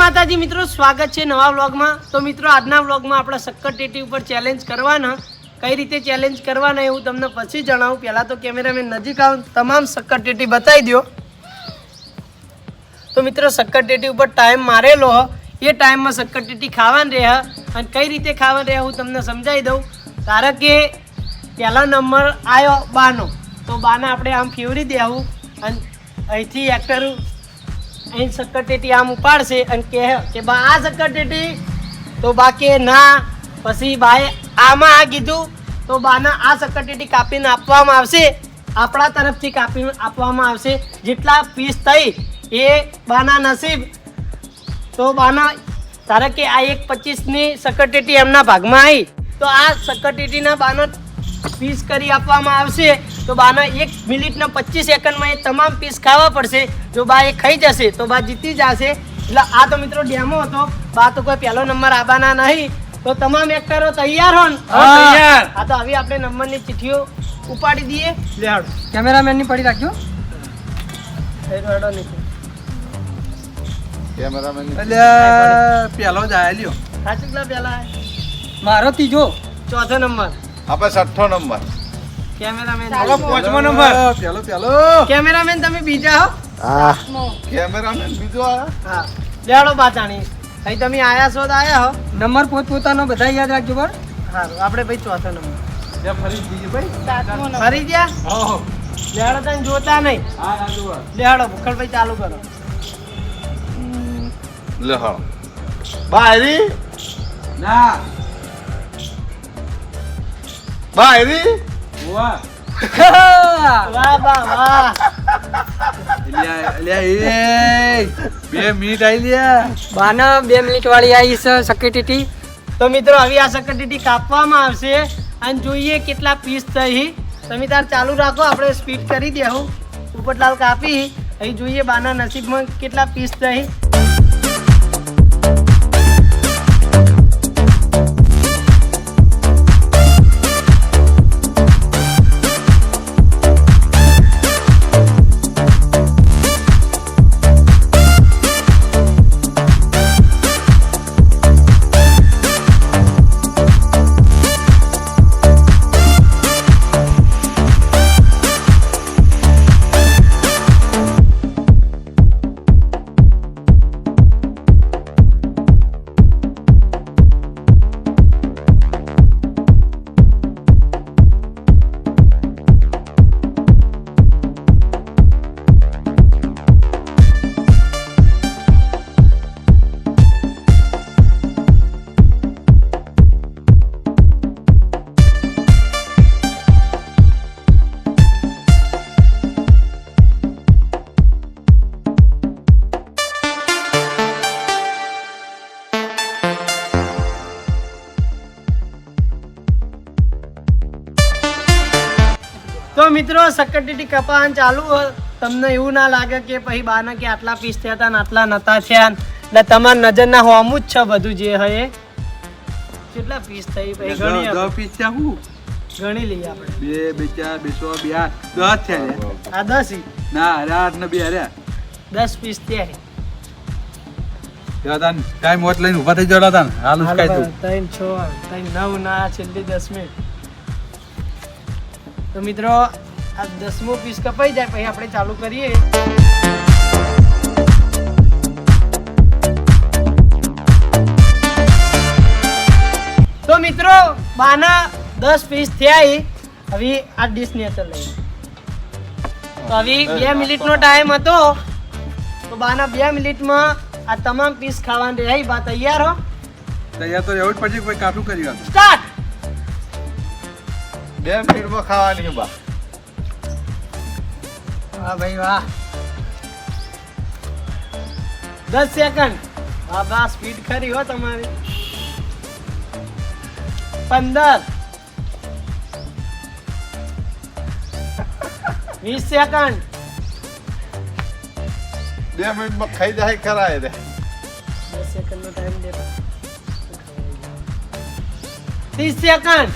માતાજી, મિત્રો, સ્વાગત છે નવા વ્લોગમાં. તો મિત્રો, આજના વ્લોગમાં આપણે સક્કર ટેટી ઉપર ચેલેન્જ કરવાના. કઈ રીતે ચેલેન્જ કરવાના એવું તમને પછી જણાવું. પહેલાં તો કેમેરામેન નજીક આવું તમામ સક્કર ટેટી બતાવી દો તો મિત્રો સક્કર ટેટી ઉપર ટાઈમ મારેલો એ ટાઈમમાં સક્કર ટેટી ખાવાની રહ્યા. અને કઈ રીતે ખાવાની રહ્યા હું તમને સમજાવી દઉં. કારણ કે પહેલો નંબર આવ્યો બાનો. તો બાને આપણે આમ ફેવરી દેવું. અને અહીંથી એક્ટર અહીં શક્કર ટેટી આમ ઉપાડશે અને કહે કે, બા, આ શક્કર ટેટી? તો બા કે ના. પછી બાએ આમાં આ કીધું, તો બાના આ શક્કર ટેટી કાપીને આપવામાં આવશે. આપણા તરફથી કાપીને આપવામાં આવશે. જેટલા પીસ થઈ એ બાના નસીબ. તો બાના, ધારો કે આ એક પચીસની સક્કરટેટી એમના ભાગમાં આવી, તો આ સક્કરટેટીના બાના પીસ કરી આપવામાં આવશે. તો બાના એક મિનિટના પચીસ સેકન્ડમાં એ તમામ પીસ ખાવા પડશે. જો બા એ ખાઈ જશે તો બા જીતી જશે. એટલે આ તો મિત્રો ડેમો હતો. બા તો કોઈ પહેલો નંબર આવવાના નહીં. તો તમામ એક્ટરો તૈયાર હો તૈયાર. આ તો હવે આપણે નંબરની ચિઠ્ઠીઓ ઉપાડી દઈએ. લેહાડો. કેમેરામેન પડી રાખજો. એ તો હેડો નીકળો. કેમેરામેન એટલે જ આયા લ્યો. સાચું કેટલા પહેલા? મારો ત્રીજો. ચોથો નંબર. આપણે છઠ્ઠો નંબર. કેમેરામેન ચાલો, પાંચમો નંબર. ચાલો ચાલો કેમેરામેન તમે બીજા હો? કેમેરામેન બીજો આ. હા. લેડો બાચાણી અહીં તમે આયા છો તો આયા હો. નંબર પોત પોતાનો બધા યાદ રાખજો પર સારું આપણે ભાઈ ચોથો નંબર. ફરી બીજી ભાઈ. ફરી ગયા? હો લેડો તને જોતા નહીં. હા હા જુઓ. લેડો ભૂખડભાઈ ચાલુ કરો. લે હા. બાયરી ના. બાયરી વાહ વાહ વાહ વાહ બે મિનિટ આવી લ્યા બાના બે મિનિટ વાળી આવી છે સકેટીટી તો મિત્રો હવે આ સકેટીટી કાપવામાં આવશે. અને જોઈએ કેટલા પીસ થઈ. તમે તાર ચાલુ રાખો. આપણે સ્પીડ કરી દેવું ઉપરલાલ કાપી. અહીં જોઈએ બાના નસીબમાં કેટલા પીસ થઈ. તો મિત્રો સક્કરટીટી કપાન ચાલુ તમને એવું ના લાગે કે પછી બાના કે આટલા પીસ થયા હતા ને આટલા નતા થયા એટલે તમારા નજરના હોમું જ છે બધું જે હોય એ. કેટલા પીસ થઈ પછી ઘણી પીસ થયા હું? ગણી લઈએ આપણે બે બે ચાર બે સો બે આઠ. દસ છે આ દસ ના અરે આઠ ને બે અરે. દસ પીસ થયા ટાઈમ વોટ લઈને ઊભા થઈ જડા હતા હાલ ઉચકાઈ તું ત્રણ છ ત્રણ નવ ના છેલ્લી દસ મિનિટ તો મિત્રો આ દસમો પીસ કપાઈ જાય પછી આપણે ચાલુ કરીએ. તો મિત્રો બાના દસ પીસ થયા હવે આ ડીશની અસર લઈએ. તો હવે બે મિનિટનો ટાઈમ હતો. તો બાના બે મિનિટમાં આ તમામ પીસ ખાવાની રહી બા તૈયાર હો. તૈયાર તો રહેવું જ પછી કોઈ કાઠું કરી સ્ટાર્ટ બે મિનિટમાં ખાવાની બા. વાહ ભાઈ વાહ. દસ સેકન્ડ હા બા સ્પીડ ખરી હો તમારી. પંદર. વીસ સેકન્ડ બે મિનિટમાં ખાઈ જાય ખરા એ રે. દસ સેકન્ડ નો ટાઈમ દે. ત્રીસ સેકન્ડ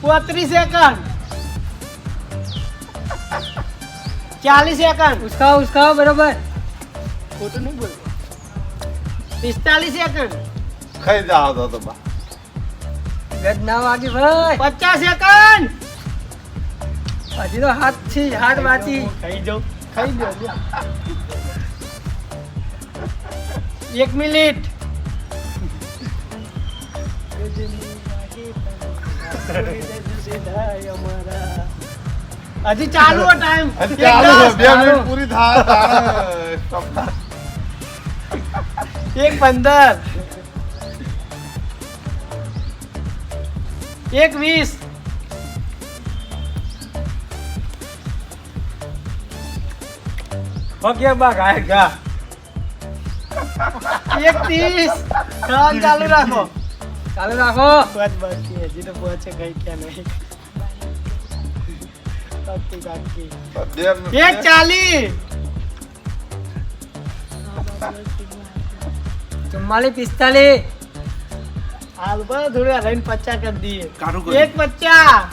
પોત્રીસ સેકન્ડ ચાલીસ સેકન્ડ ઉસકાવો ઉસકાવો બરોબર ખોટું નહીં બોલ પિસ્તાલીસ સેકન્ડ ખાઈ જાઓ તો તો બા ગજ ના વાગી ભાઈ પચાસ સેકન્ડ હજી તો હાથથી હાથ વાંચી ખાઈ જાઉં ખાઈ લ્યો એક મિનિટ હજી ચાલુ ટાઈમ હજી ચાલુ છે, બે મિનિટ પૂરી થાય તાણે stop. થાય. એક પંદર એક વીસ ઓકે બા ગાય ગા એક ત્રીસ ખાવાનું ચાલુ રાખો ચાલુ રાખો. બસ બસ હજી તો પહોંચે કઈ ક્યાં નહીં. ચાલી. હાલ પર થોડું હલાઈને પચાસ કરી દઈએ. એક પચાસ.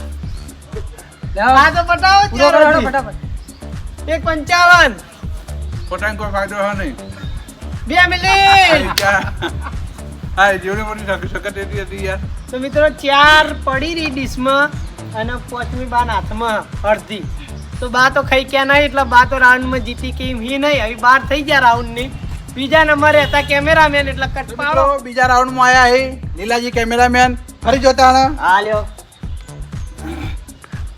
આ તો પટાવો ફટાફટ. એક પંચાવન. કોઈ ફાયદો નહીં. બે મિનિટ. હા એ જેવડી મોટી શકત એથી હતી યાર. તો મિત્રો ચાર પડી રહી ડીશમાં અને પાંચમી બાન હાથમાં અડધી. તો બા તો ખાઈ ક્યાં નહીં એટલે બા તો રાઉન્ડમાં જીતી કે એમ હી નહીં. હવે બાર થઈ ગયા રાઉન્ડની. બીજા નંબરે હતા કેમેરામેન એટલે કટ પાડો. બીજા રાઉન્ડમાં આયા હે લીલાજી કેમેરામેન. ફરી જોતા હા લ્યો.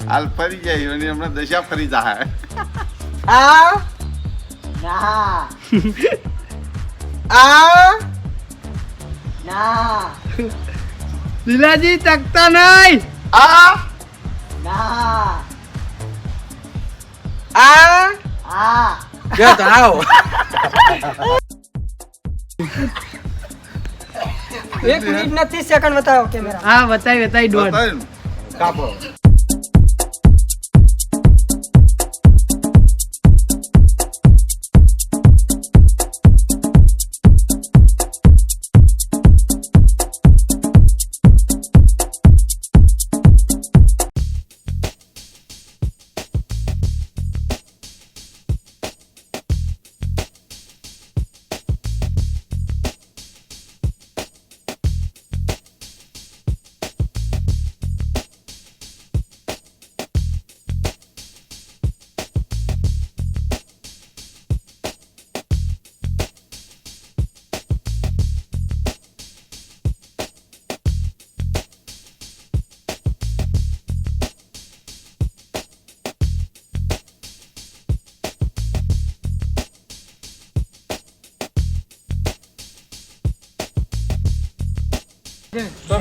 હાલ ફરી જાય એની હમણાં દશા ફરી જાય. આ? ના આ ના. લીલાજી તકતા નહીં આ? ના. આ? આ બે તો આવો. એક મિનિટ નથી સેકન્ડ બતાવો કેમેરા હા બતાવી બતાવી દોઢ. બતાવ્યું કાપો.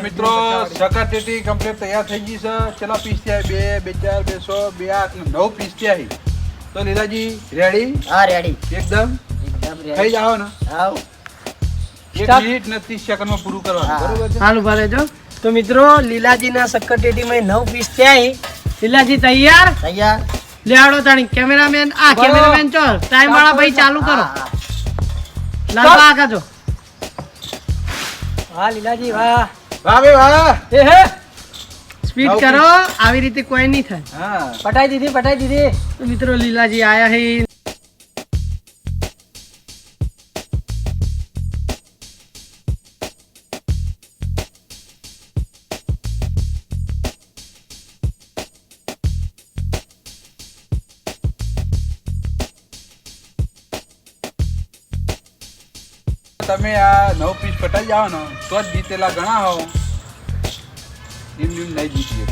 મિત્રો સકાટેટી કમ્પ્લીટ તૈયાર થઈ ગઈ છે. કેટલા પીસ થયા? બે બે ચાર બે સો બે આઠ નવ પીસ થયા તો લીલાજી રેડી હા રેડી એકદમ? એકદમ થઈ જાવ ને. આવ. એક મિનિટ ને ત્રીસ સેકન્ડમાં પૂરું કરવાનું. બરોબર છે? હાલ ઊભા રહેજો. તો મિત્રો લીલાજીના સક્કરટેટીમાં નવ પીસ થયા લીલાજી તૈયાર? તૈયાર. લેવાડો તાણી. કેમેરામેન આ. કેમેરામેન ચો ટાઈમ વાળા ભાઈ ચાલુ. કરો. લાલબા આગા જો. વાહ લીલાજી વાહ. વાહ ભાઈ વાહ. એ હે. સ્પીડ કરો. આવી રીતે કોઈ નહીં થાય. હા. પટાઈ દીધી પટાઈ દીધી. તો મિત્રો લીલાજી આયા હે. આ પટાઈ જાવ ને તો જ જીતેલા ઘણા હો. એમ એમ નહીં જીતી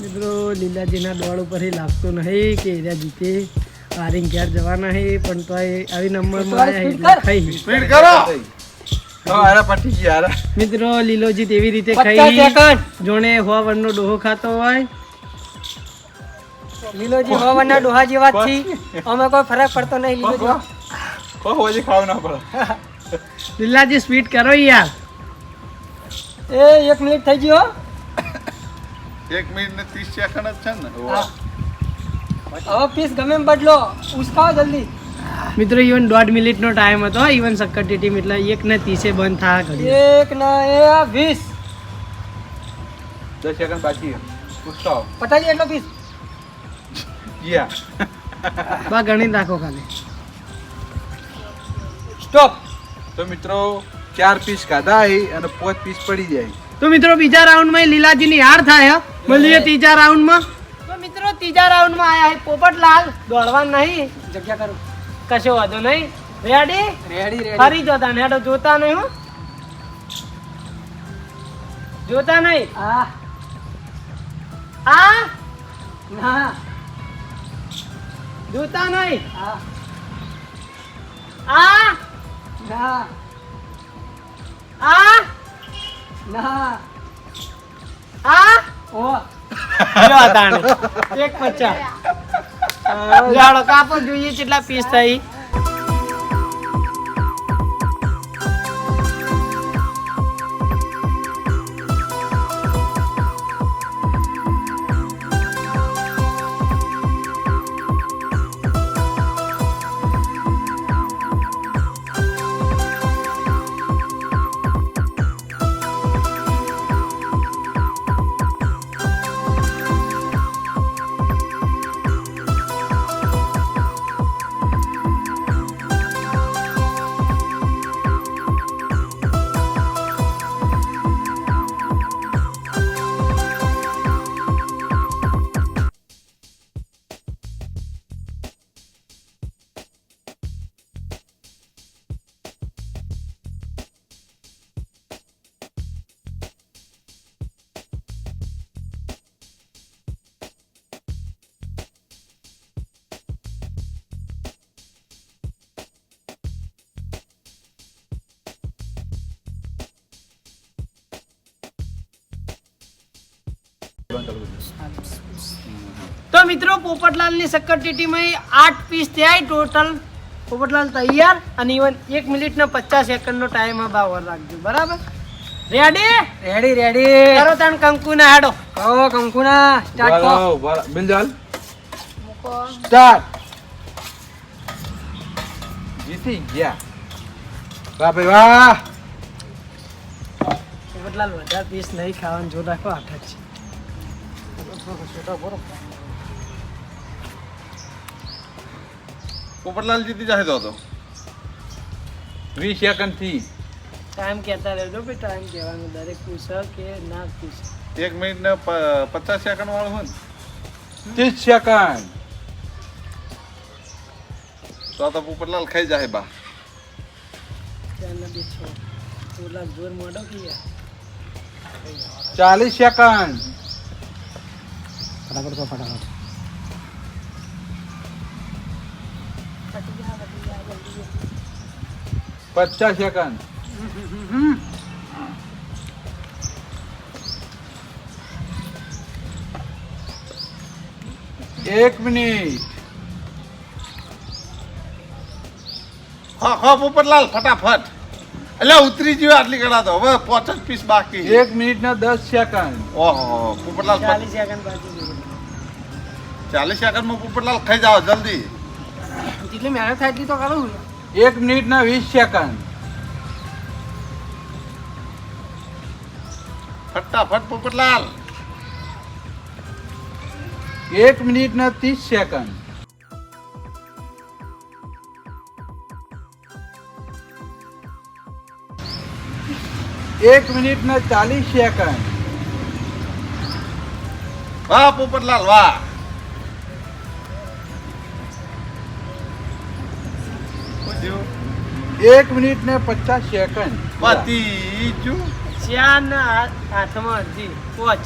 મિત્રો લીલાજીના દોડ ઉપર લાગતો નહીં કે એરિયા જીતે. હારીને ઘેર જવાના હે પણ તો આવી નંબર ખાઈ સ્પીડ કરો. તો અરે પટી ગયા અરે. મિત્રો લીલોજી તેવી રીતે ખાઈ જોણે હો વનનો ડોહો ખાતો હોય. લીલોજી હવાના ડોહા જેવા અમે કોઈ ફરક પડતો નહીં લીલોજી કોઈ ખાવ ના પડે? લીલાજી સ્પીડ કરો યાર. એ એક મિનિટ થઈ ગયો. એક મિનિટ ને ત્રીસ સેકન્ડ જ છે ને? હા. હવે પીસ ગમે એમ બદલો. ઉસકાવો જલ્દી. મિત્રો ઇવન દોઢ મિનિટનો ટાઈમ હતો ઇવન સક્કરટી ટીમ એટલે એક ને ત્રીસે બંધ થયા ઘડી એક ના એ વીસ. દસ સેકન્ડ બાકી પૂછતો પટાજી એટલો પીસ યા બા ગણી નાખો ખાલી. સ્ટોપ તો મિત્રો ચાર પીસ ખાધા અને પાંચ પીસ પડી જાય. તો મિત્રો બીજા રાઉન્ડમાં લીલાજીની હાર થાય. મળીએ ત્રીજા રાઉન્ડમાં તો મિત્રો ત્રીજા રાઉન્ડમાં આયા હે પોપટલાલ. દોડવા નહીં. જગ્યા કરો. કશો વાંધો નહીં. રેડી રેડી રેડી ફરી જોતા ને હેડો જોતા નહીં હો. જોતા નહીં? આ આ ના. જોતા નહીં? આ આ ના. આ? ના. આ? ઓ. જો તાણે. એક પચાસ. જાડો કાપો જોઈએ કેટલા પીસ થઈ. તો મિત્રો પોપટલાલની શક્કરટેટીમાં આઠ પીસ થયા ટોટલ પોપટલાલ તૈયાર અને ઇવન એક મિનિટનો પચાસ સેકન્ડનો ટાઈમ આ બાવર રાખજો. બરાબર? રેડી રેડી રેડી કરો તણ કંકુના હાડો. કહો કંકુના. સ્ટાર્ટ કરો. બરાબર. બિલજાલ? સ્ટાર્ટ જીતી ગયા. વાહ ભાઈ વાહ. પોપટલાલ વધારે પીસ નહીં ખાવાનું જો રાખો આઠ જ છે. પોપટલાલ જીતી જાય તો વીસ સેકન્ડથી ટાઈમ કહેતા રહેજો ભાઈ ટાઈમ કહેવાનું દરેક પૂછે કે ના પૂછ. એક મિનિટ ને પચાસ સેકન્ડ વાળું હોય ને? ત્રીસ સેકન્ડ. તો તો પોપટલાલ ખાઈ જાય બા. ચાલીસ સેકન્ડ. ફટાફટ કહો ફટાફટ પચાસ સેકન્ડ એક મિનિટ હા હા પોપટલાલ ફટાફટ એટલે ઉતરી ગયો આટલી કડા તો હવે પાંચ જ પીસ બાકી એક મિનિટ ના દસ સેકન્ડ ઓહો પોપટલાલ ચાલીસ સેકન્ડ બાકી છે. ચાલીસ સેકન્ડમાં પોપટલાલ ખાઈ જાઓ જલ્દી. જેટલી મહેનત થાય એટલી તો કરું. એક મિનિટ ના વીસ સેકન્ડ. ફટાફટ પોપટલાલ એક મિનિટ ના ત્રીસ સેકન્ડ. એક મિનિટ ના ચાલીસ સેકન્ડ. વાહ પોપટલાલ વાહ. એક મિનિટ ને પચાસ સેકન્ડ પતી ગયું. ચાર ના હાથ- હાથમાં હજી પોચ.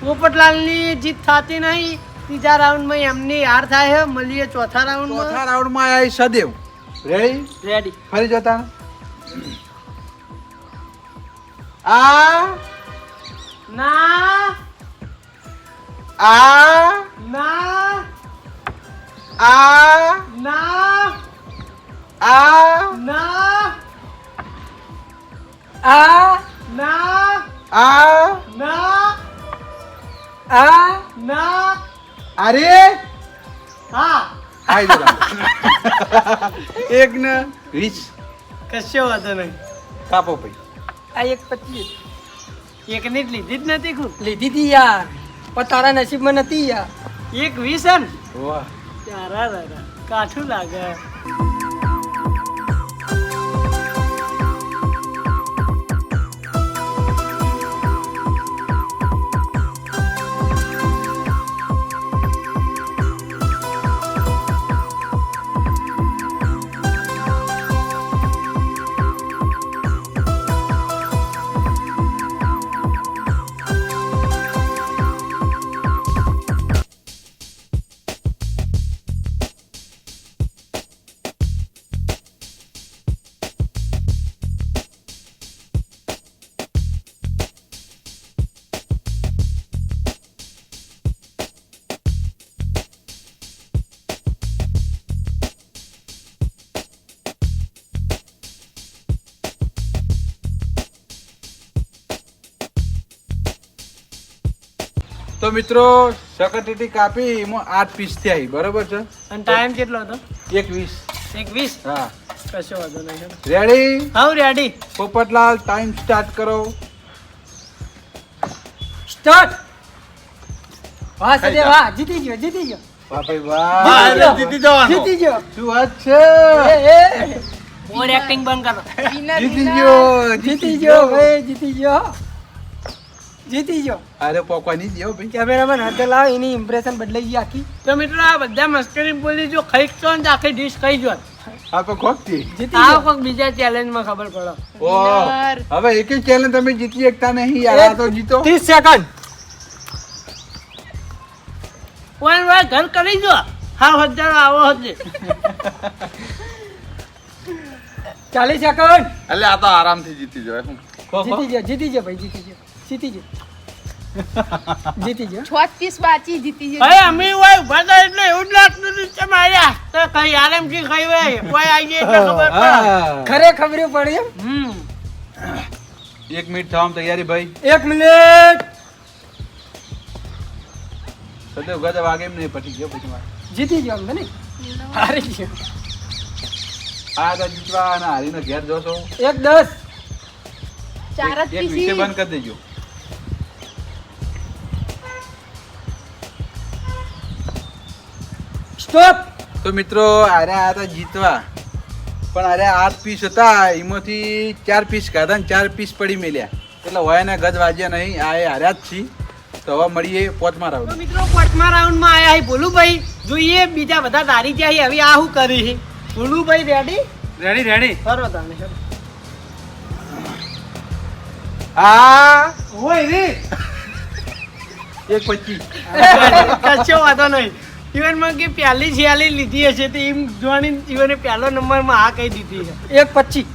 પોપટલાલની જીત થતી નહીં. ત્રીજા રાઉન્ડમાં એમની હાર થાય મળીએ ચોથા ચોથા રાઉન્ડમાં રાઉન્ડમાં આવી સદેવ. રેડી રેડી ફરી જતા. આ. ના. આ. ના. આ. અરે! હા. આઈ જતા એક ને વીસ. કશો વાંધો નહીં. કાપો ભાઈ. આ એક પચીસ. એકની જ લીધી જ નથી ખૂબ લીધી હતી યાર. પણ તારા નસીબમાં નથી યાર. એક વીસ હે ને વાહ તારા રારા કાઠું લાગે. તો મિત્રો સકટેટી કાપી એમાં આઠ પીસ થયા બરોબર છે? અને ટાઈમ કેટલો હતો? એક વીસ એક વીસ હા. કશો વાંધો નહીં ready how ready Popatlal time start કરો. સ્ટાર્ટ વાહ સદે વાહ જીતી ગયો જીતી ગયો. વાહ ભાઈ વાહ. જીતી જવાનો. જીતી ગયો. શું વાત છે? એ એ. ઓવર એક્ટિંગ બંધ કરો. જીતી ગયો જીતી ગયો ભાઈ જીતી ગયો. જીતી ગયો. અરે પોકવાની ગયો ભાઈ. કેમેરામેન હાથે લાવ એની ઇમ્પ્રેશન બદલાઈ ગઈ આખી. તો મિત્રો આ બધા મસ્કરી બોલી જો ખાઈ તો ને આખી ડીશ ખાઈ જો. આ તો ખોટતી જીતી આ કોક બીજા બીજા ચેલેન્જમાં ખબર પડો. ઓ હવે એક ચેલેન્જ તમે જીતી શકતા નહીં યાર આ તો જીતો. 30 સેકન્ડ કોઈ વાર ઘર કરી જો. હા હજાર આવો હજે. 40 સેકન્ડ એટલે આ તો આરામથી જીતી જાય જીતી જાય જીતી જાય ભાઈ જીતી ગયો. જીતી ગયો. જીતી જાય છત્રીસ બાચી જીતી જશે. ભાઈ અમે હોય ઊભા એટલે એવું જ લાગતું હતું. કે માર્યા તો કઈ આરામથી ખાઈ હોય. કોઈ આવી જાય એટલે ખબર પડે. ખરે ખબર પડી એમ? એક મિનિટ થવા તૈયારી ભાઈ. એક મિનિટ. સદે ઉગા વાગે એમ નહીં પટી ગયો પછી મારે. જીતી ગયો અમને હારી ગયો. આ તો જીતવા અને હારીને ઘેર જોશો. એક દસ. ચાર જ. બંધ કરી દેજો. સ્ટોપ! તો મિત્રો આરે આ હતા જીતવા. પણ અરે આઠ પીસ હતા. એમાંથી ચાર પીસ ખાધા ને ચાર પીસ પડી મેલ્યા. એટલે હોય ને ગજ વાજ્યા નહીં. આ એ હાર્યા જ છી તો હવે મળીએ પોચમા રાઉન્ડ મિત્રો પાંચમા રાઉન્ડમાં આયા હી ભોલુભાઈ. જોઈએ બીજા બધા તારી હી. હવે આ શું કરી છે ભોલુભાઈ રેડી રેડી રેડી કરો તમે આ હોય રે. એક પચીસ. કશો વાંધો નહીં. ઇવનમાં કે પહેલી છિયાલી લીધી હશે તો એમ જોવાની ઇવને પહેલો નંબરમાં આ કહી દીધી છે. એક પચીસ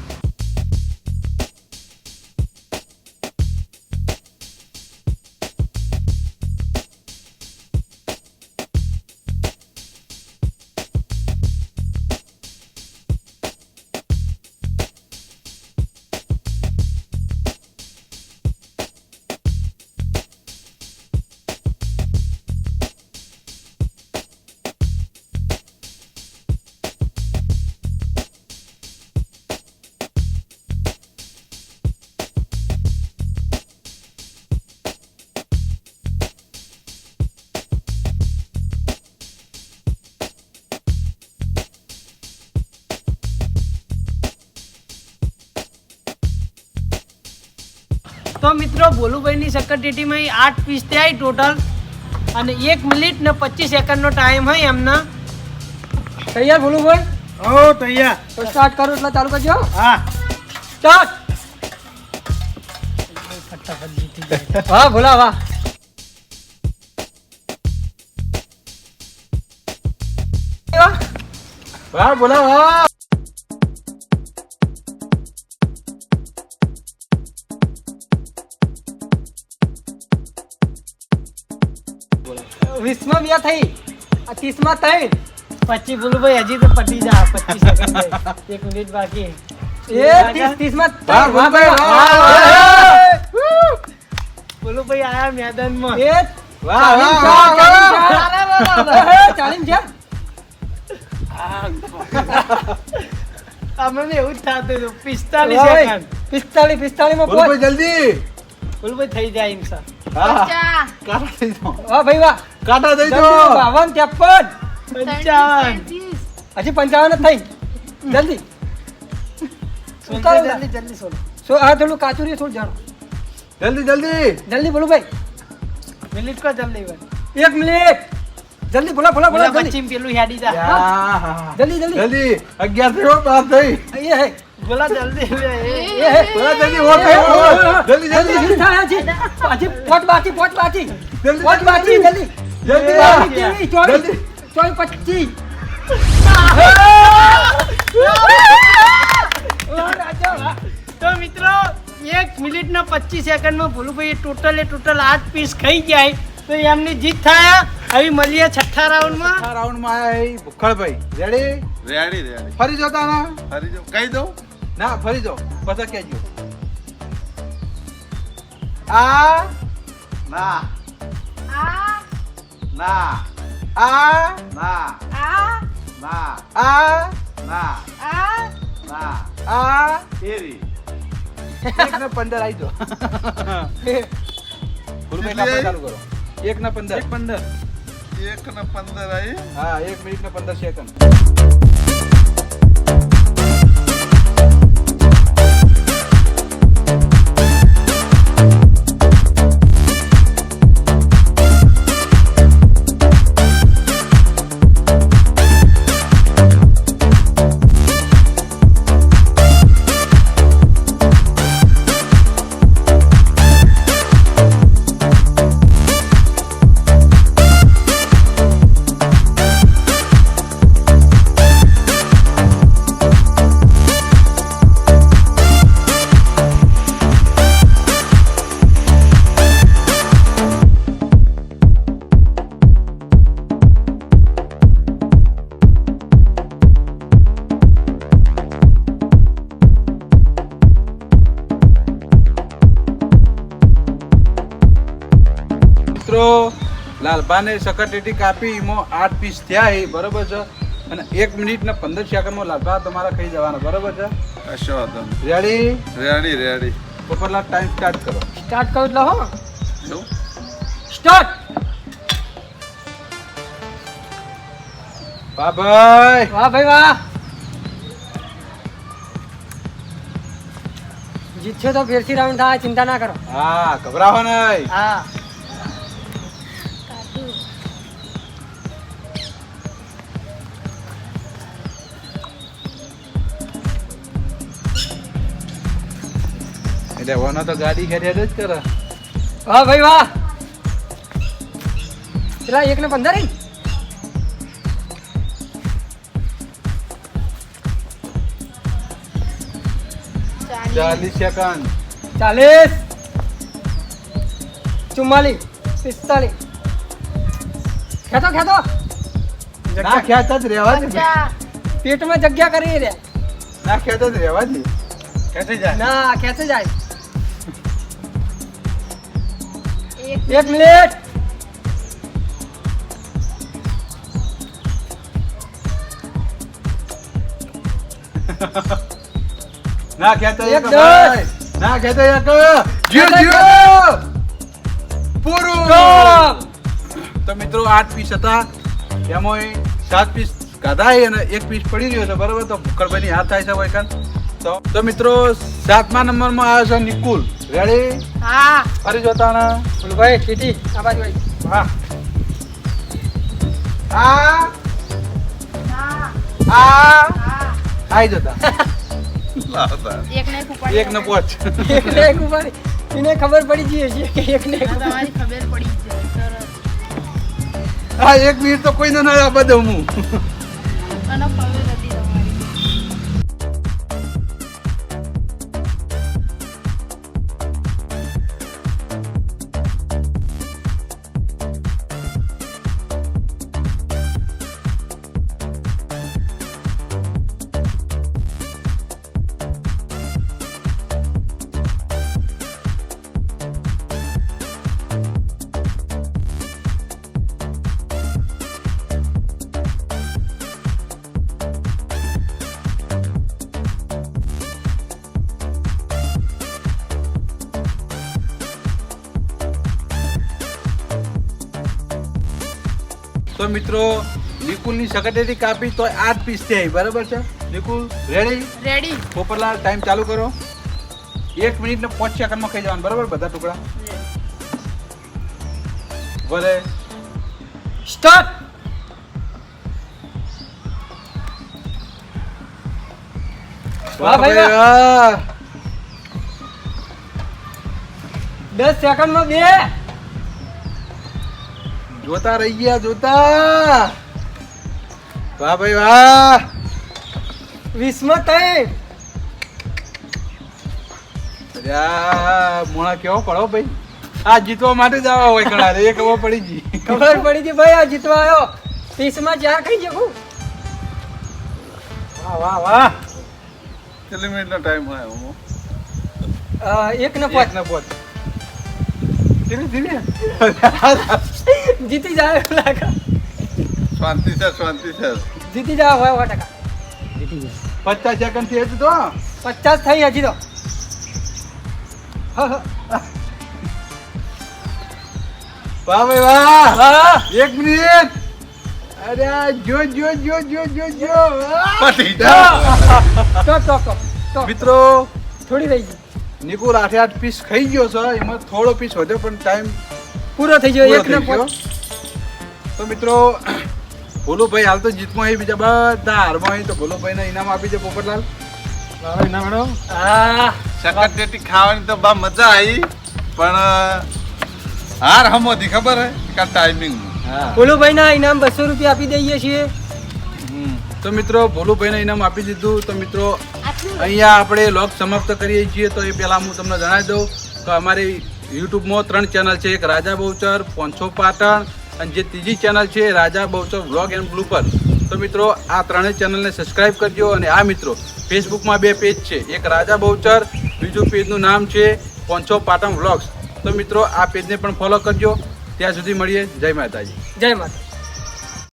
તો મિત્રો ભોલુભાઈની સક્કરટેટીમાં આઠ પીસ થયા ટોટલ અને એક મિનિટ ને પચીસ સેકન્ડનો ટાઈમ હોય એમને. તૈયાર ભોલુભાઈ? ભાઈ હો તૈયાર. તો સ્ટાર્ટ કરો એટલે ચાલુ કરજો. હા. સ્ટાર્ટ વાહ ભોલા વાહ. વાહ ભોલા વાહ. બે થઈ. આ ત્રીસમાં થઈ. પચીસ ભોલુભાઈ હજી તો પટી જા પચીસ સેકન્ડ એક મિનિટ બાકી. એ ત્રીસ ત્રીસમાં. બોલભાઈ આયા મેદાનમાં. એ વાહ વાહ વાહ ચાર, વાહ. અમને એવું જ થતું હતું. પિસ્તાલીસ પિસ્તાલીસ પિસ્તાલીસમાં જલ્દી. ભોલુભાઈ થઈ જાય ઇન્સાન. પચાસ. કાટા દઈ દો વાહ ભાઈ વાહ. કાટા દઈ દો. બાવન ત્રેપન. પંચાવન. હજી પંચાવન જ થઈ. જલ્દી. જલ્દી જલ્દી સોલ સો આ થોડું કાચું રહ્યું થોડું જાણો. જલ્દી જલ્દી. જલ્દી બોલો ભાઈ. મિનિટ કો જલ્દી ભાઈ એક મિનિટ. જલ્દી બોલા બોલા બોલો પછી પેલું હેડી જા. જલ્દી જલ્દી. જલ્દી. અગિયાર થયો બાર થઈ. એ હે. બોલા જલ્દી લે. બોલા જલ્દી ઓર જલ્દી જલ્દી થાય છે પાછી પોટ બાકી પોટ બાકી. જલ્દી, પોટ બાકી જલ્દી. જલ્દી. ત્રેવીસ, જલ્દી. ચોવીસ પચીસ. તો મિત્રો એક મિનિટ ને પચીસ સેકન્ડમાં ભૂલું ટોટલે ટોટલ આઠ પીસ ખાઈ જાય. તો એમની જીત થાય હવે મળીએ છઠ્ઠા રાઉન્ડમાં. આ રાઉન્ડમાં આયા એ ભૂખળભાઈ રેડી રેડી રેડી ફરી જતા ના ફરી જો કહી દઉં? ના ફરી દો. પછી કહેજો આ ના. આ ના. આ ના. આ ના. આ ના. આ. ના. આ. એરી એક ને પંદર આવી દો. ગુરુભાઈ કાપડ ચાલુ કરો. એક ને પંદર પંદર. એક ને પંદર આવી હા એક મિનિટ ને પંદર સેકન્ડ મિત્રો લાલભાને સકટેટી કાપી એમાં આઠ પીસ થયા એ બરોબર છે? અને એક મિનિટ ને પંદર સેકન્ડમાં લાલભા તમારા ખાઈ જવાના બરોબર છે? કશો વાંધો રેડી રેડી રેડી બપોરના ટાઈમ સ્ટાર્ટ કરો. સ્ટાર્ટ કરો એટલે હો. સ્ટાર્ટ વાહ ભાઈ! વાહ ભાઈ વાહ! જીતશો તો ફેરથી રાઉન્ડ થાય ચિંતા ના કરો. હા ગભરાવો નહીં. હા. એટલે વનો તો ગાડી ઘેર જ કરે. વાહ ભાઈ વાહ. પેલા એક ને પંદર ચાલીસ સેકન્ડ ચાલીસ. ચુમ્માલીસ. પિસ્તાલીસ. ખેતો ખેતો ના ખેતા જ રહેવા દે. પેટમાં જગ્યા કરી રે ના ખેતો જ રહેવા દે. ખેંચી જાય. ના ખેંચે જાય. એક મિનિટ. ના કહેતો એક ના કહેતો એક જીઓ જીઓ પૂરું તો મિત્રો આઠ પીસ હતા. એમાં સાત પીસ ગાધા અને એક પીસ પડી રહ્યો છે બરાબર? તો ભૂખરભાઈની હાથ થાય છે વૈકન તો તો મિત્રો સાતમા નંબરમાં આવ્યો છે નિકુલ. રેડી હા. ફરી જોતા ના બોલો ભાઈ આબાજ ભાઈ. હા. આ આ હા. આઈ જોતા. એક ને ઉપાડી એક ને પોચ. એક ને એક ઉપર. એને ખબર પડી જઈએ છે કે એક ને તમારી ખબર પડી જ હા એક મિનિટ તો કોઈને ના આપવા દઉં હું. અને ખબર તો મિત્રો નિકુલની સેક્રેટરી કાપી તો આઠ પીસ થઈ બરાબર છે? Nikul ready ready Popatlal time ચાલુ કરો. એક મિનિટ ને પાંચ સેકન્ડમાં ખાઈ જવાનું બરાબર? બધા ટુકડા? ભલે સ્ટાર્ટ વાહ ભાઈ વાહ. વાહ. દસ સેકન્ડમાં બે. જોતા રહી ગયા જોતા. વાહ ભાઈ વાહ. વિસ્મત ત્રણ મોણા કેવો પડો ભાઈ. આ જીતવા માટે જ આવા હોય કણા એ ખબર પડી ગઈ. ખબર પડી ગઈ ભાઈ આ જીતવા આવ્યો ત્રીસમાં ચાર ખાઈ જવું. વાહ વાહ વાહ. કેટલી મિનિટનો ટાઈમ હોય? એક ને પાંચ. ને પોત ધીરે ધીરે જીતી જાય લાગે. શાંતિ છે શાંતિ છે. જીતી જાય હોય હોય ટકા. જીતી જાય. પચાસ સેકન્ડથી હજી તો? પચાસ થઈ હજી તો. હા, હા. વાહ ભાઈ વાહ. હા એક મિનિટ. અરે જો જો જો જો જો જો. પટી જા તો તો. મિત્રો થોડી રહી ગઈ. નિકુલ આઠે આઠ પીસ ખાઈ ગયો છે. એમાં થોડો પીસ વધ્યો પણ ટાઈમ પૂરો થઈ ગયો એક ને તો મિત્રો ભોલુભાઈ હાલ તો જીતમાં આવી બીજા બધા હારમાં આવી. તો ભોલુભાઈને ઇનામ આપી દે પોપટલાલ. હા. સકટેટી ખાવાની તો બા મજા આવી. પણ હાર હમો હમોથી ખબર હે? કા ટાઈમિંગ હા. ભોલુભાઈ ના ઇનામ બસો રૂપિયા આપી દઈએ છીએ. તો મિત્રો ભોલુભાઈને ઇનામ આપી દીધું. તો મિત્રો અહીંયા આપણે લોક સમાપ્ત કરીએ છીએ, તો એ પહેલાં હું તમને જણાવી દઉં કે અમારી યુટ્યુબમાં ત્રણ ચેનલ છે, એક રાજા બહુચર પોંછો પાટણ, અને જે ત્રીજી ચેનલ છે, Raja Bahuchar vlog and blooper તો મિત્રો, આ ત્રણેય ચેનલને સબસ્ક્રાઇબ કરજો, અને આ મિત્રો, ફેસબુકમાં બે પેજ છે, એક રાજા બહુચર, બીજું પેજનું નામ છે પોંછો પાટણ વ્લોગ્સ. તો મિત્રો, આ પેજને પણ ફોલો કરજો. ત્યાં સુધી મળીએ. જય માતાજી. જય માતા